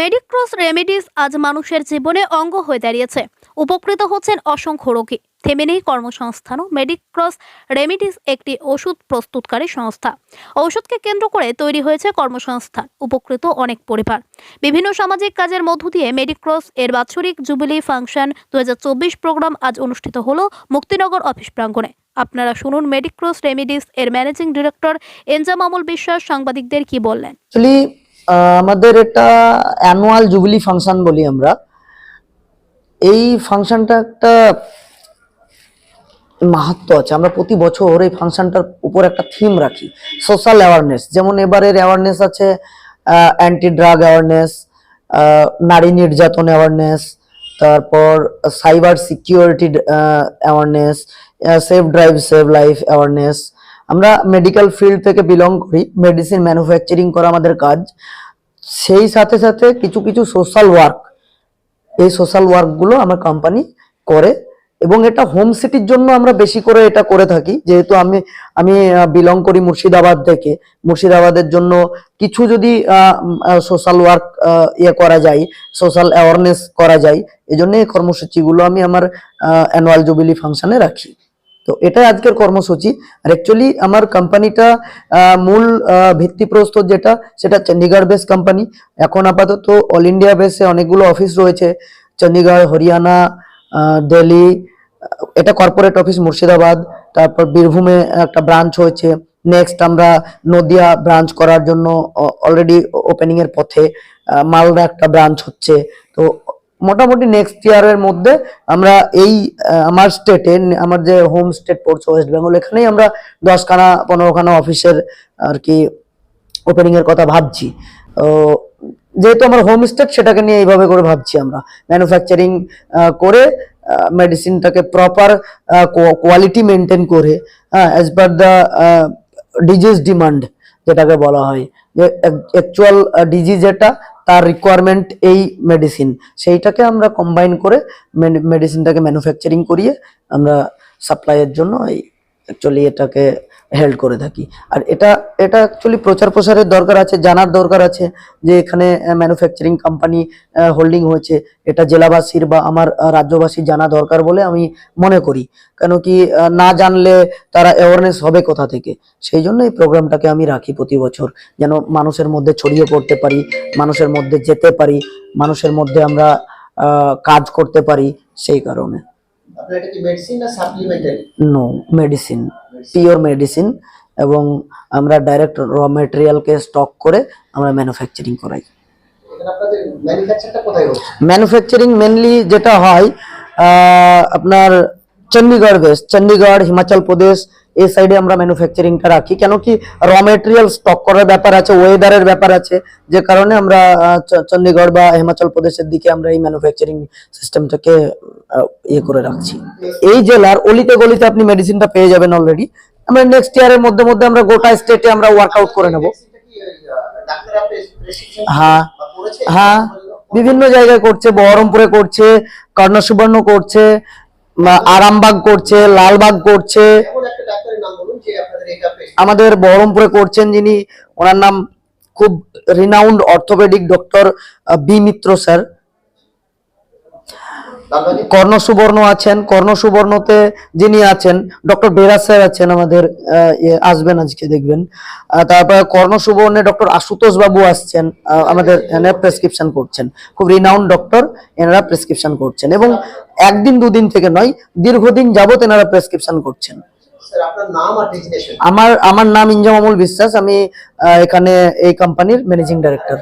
মেডিক্রস remedies আজ মানুষের জীবনে অঙ্গ হয়ে দাঁড়িয়েছে। উপকৃত হচ্ছেন অসংখ্য রোগী। থেমে নেই কর্মসংস্থানও মেডিক্রস রেমিডিস একটি ওষুধ প্রস্তুতকারী সংস্থা। ঔষধকে কেন্দ্র করে তৈরি হয়েছে কর্মসংস্থান, উপকৃত অনেক পরিবার। বিভিন্ন সামাজিক কাজের মধ্য দিয়ে মেডিক্রস এর বাৎসরিক জুবিলি ফাংশন দু হাজার চব্বিশ প্রোগ্রাম আজ অনুষ্ঠিত হল মুক্তিনগর অফিস প্রাঙ্গণে। আপনারা শুনুন মেডিক্রস রেমিডিস এর ম্যানেজিং ডিরেক্টর এনজাম আমল বিশ্বাস সাংবাদিকদের কি বললেন। আমাদের এটা অ্যানুয়াল জুবিলি ফাংশন বলি আমরা। এই ফাংশনটা একটা মাহাত্ম আছে। আমরা প্রতি বছর এই ফাংশনটার উপর একটা থিম রাখি। সোশ্যাল অ্যাওয়ারনেস যেমন এবারের অ্যাওয়ারনেস আছে অ্যান্টি ড্রাগ অ্যাওয়ারনেস নারী নির্যাতন অ্যাওয়ারনেস তারপর cyber security awareness safe drive save life awareness আমরা মেডিকেল ফিল্ড থেকে বিলং করি মেডিসিন ম্যানুফ্যাকচারিং করা আমাদের কাজ। সেই সাথে সাথে কিছু কিছু সোশ্যাল ওয়ার্ক এই সোশ্যাল ওয়ার্কগুলো আমার কোম্পানি করে এবং এটা হোম সিটির জন্য আমরা বেশি করে এটা করে থাকি। যেহেতু আমি আমি বিলং করি মুর্শিদাবাদ থেকে। মুর্শিদাবাদের জন্য কিছু যদি সোশ্যাল ওয়ার্ক ইয়ে করা যায় সোশ্যাল অ্যাওয়ারনেস করা যায় এই জন্য এই কর্মসূচিগুলো আমি আমার অ্যানুয়াল জুবিলি ফাংশনে রাখি। তো এটাই আজকের কর্মসূচি। আর অ্যাকচুয়ালি আমার কোম্পানিটা মূল ভিত্তিপ্রস্তর যেটা, সেটা চণ্ডীগড় বেস কোম্পানি এখন আপাতত অল ইন্ডিয়া বেসে অনেকগুলো অফিস রয়েছে। চণ্ডীগড় হরিয়ানা দিল্লি এটা কর্পোরেট অফিস মুর্শিদাবাদ, তারপর বীরভূমে একটা ব্রাঞ্চ হয়েছে। নেক্সট আমরা নদিয়া ব্রাঞ্চ করার জন্য অলরেডি ওপেনিং এর পথে মালদা একটা ব্রাঞ্চ হচ্ছে। তো মোটামুটি নেক্সট ইয়ারের মধ্যে আমরা এই আমার স্টেটে আমার যে হোম স্টেট পড়ছে ওয়েস্ট বেঙ্গল এখানেই আমরা দশখানা, পনেরোখানা অফিসের আর কি ওপেনিং এর কথা ভাবছি। যেহেতু আমার হোম স্টেট সেটাকে নিয়ে এইভাবে করে ভাবছি আমরা। ম্যানুফ্যাকচারিং করে মেডিসিনটাকে প্রপার কোয়ালিটি মেনটেন করে as per the disease demand যেটাকে বলা হয়। যে অ্যাকচুয়াল ডিজিজ যেটা তার রিকোয়ারমেন্ট এই মেডিসিন সেইটাকে আমরা কম্বাইন করে মেডিসিনটাকে ম্যানুফ্যাকচারিং করিয়ে আমরা সাপ্লাইয়ের জন্য এই অ্যাকচুয়ালি এটাকে হেল্ড করে থাকি। আর এটা এটা অ্যাকচুয়ালি প্রচার প্রসারের দরকার আছে, জানার দরকার আছে যে এখানে ম্যানুফ্যাকচারিং কোম্পানি হোল্ডিং হয়েছে। এটা জেলাবাসীর বা আমার রাজ্যবাসীর জানা দরকার বলে আমি মনে করি। কেন কি না জানলে তারা অ্যাওয়ারনেস হবে কোথা থেকে? সেই জন্য এই প্রোগ্রামটাকে আমি রাখি প্রতি বছর। যেন মানুষের মধ্যে ছড়িয়ে পড়তে পারি, মানুষের মধ্যে যেতে পারি, মানুষের মধ্যে আমরা কাজ করতে পারি সেই কারণে। আপনার এটা কি মেডিসিন না supplementary no medicine pure medicine এবং আমরা ডাইরেক্ট র মেটেরিয়ালকে স্টক করে আমরা ম্যানুফ্যাকচারিং করাই। এখানে আপনাদের ম্যানুফ্যাকচারটা কোথায় হচ্ছে? ম্যানুফ্যাকচারিং মেনলি যেটা হয় আপনার চণ্ডীগড় বেস চণ্ডীগড় হিমাচল প্রদেশ এই সাইডে আমরা ম্যানুফ্যাকচারিংটা রাখি। কেন কি র মেটেরিয়াল স্টক করার ব্যাপার আছে ওয়েদারের ব্যাপার আছে যে কারণে আমরা আহ, চ- চণ্ডীগড় বা হিমাচল প্রদেশের দিকে আমরা এই ম্যানুফ্যাকচারিং সিস্টেমটাকে ইয়ে করে রাখছি। এই জেলার অলিতে গলিতে আপনি মেডিসিনটা পেয়ে যাবেন অলরেডি আমরা নেক্সট ইয়ারের মধ্যে মধ্যে আমরা গোটা স্টেটে আমরা ওয়ার্কআউট করে নেব। হ্যাঁ হ্যাঁ বিভিন্ন জায়গায় করছে বহরমপুরে করছে কর্ণসুবর্ণ করছে আরামবাগ করছে লালবাগ করছে। আমাদের বহরমপুরে করছেন যিনি ওনার নাম খুব renowned orthopaedic doctor B Mitra sir. লালবাগে Karnasubarna আছেন কর্ণসুবর্ণতে যিনি আছেন ডক্টর বেরাজ স্যার আছেন আমাদের ইয়ে, আসবেন আজকে দেখবেন। তারপরে কর্ণসুবর্ণে ডক্টর আশুতোষ বাবু আসছেন আমাদের এনে প্রেসক্রিপশন করছেন। খুব রিনাউন্ড ডক্টর এনারা প্রেসক্রিপশন করছেন। এবং একদিন দুদিন থেকে নয় দীর্ঘদিন যাবত এনারা প্রেসক্রিপশন করছেন। আমার আমার নাম ইনজাম আমল বিশ্বাস আমি এখানে এই কোম্পানির ম্যানেজিং ডাইরেক্টর